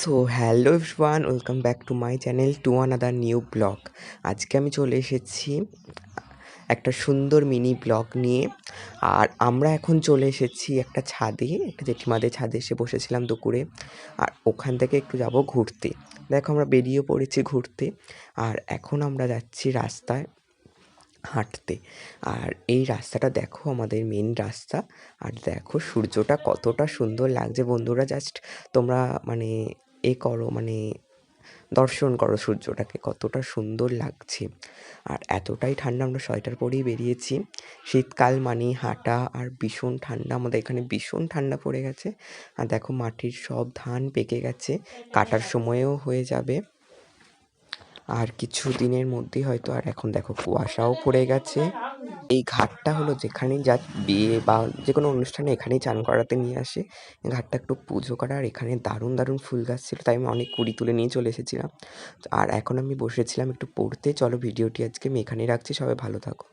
So hello one welcome back to my channel to another new blog আজকে আমি চলে এসেছি একটা সুন্দর মিনি ব্লগ নিয়ে। আর আমরা এখন চলে এসেছি একটা ছাদে, একটা জেঠিমাদের ছাদে এসে বসেছিলাম দুপুরে। আর ওখান থেকে একটু যাব ঘুরতে। দেখো আমরা বেরিয়ে পড়েছি ঘুরতে। আর এখন আমরা যাচ্ছি রাস্তায় হাঁটতে। আর এই রাস্তাটা দেখো আমাদের মেন রাস্তা। আর দেখো সূর্যটা কতটা সুন্দর লাগছে বন্ধুরা জাস্ট তোমরা মানে এ করো মানে দর্শন করো সূর্যটাকে। কতটা সুন্দর লাগছে। আর এতটাই ঠান্ডা আমরা সোয়েটার পরেই বেরিয়েছি। শীতকাল মানেই হাঁটা আর ভীষণ ঠান্ডা। আমাদের এখানে ভীষণ ঠান্ডা পড়ে গেছে। আর দেখো মাটির সব ধান পেকে গেছে। কাটার সময়েও হয়ে যাবে। আর কিছু দিনের মধ্যেই হয়তো আর এখন দেখো কুয়াশাও পড়ে গেছে। এই ঘাটটা হলো যেখানে যা বিয়ে বা যে কোনো অনুষ্ঠানে এখানেই চান করাতে নিয়ে আসে। ঘাটটা একটু পুজো করা আর এখানে দারুণ দারুণ ফুল গাছ ছিল, তাই আমি অনেক কুড়ি তুলে নিয়ে চলে এসেছিলাম। আর এখন আমি বসেছিলাম একটু পড়তে। চলো ভিডিওটি আজকে আমি এখানেই রাখছি, সবাই ভালো থাকো।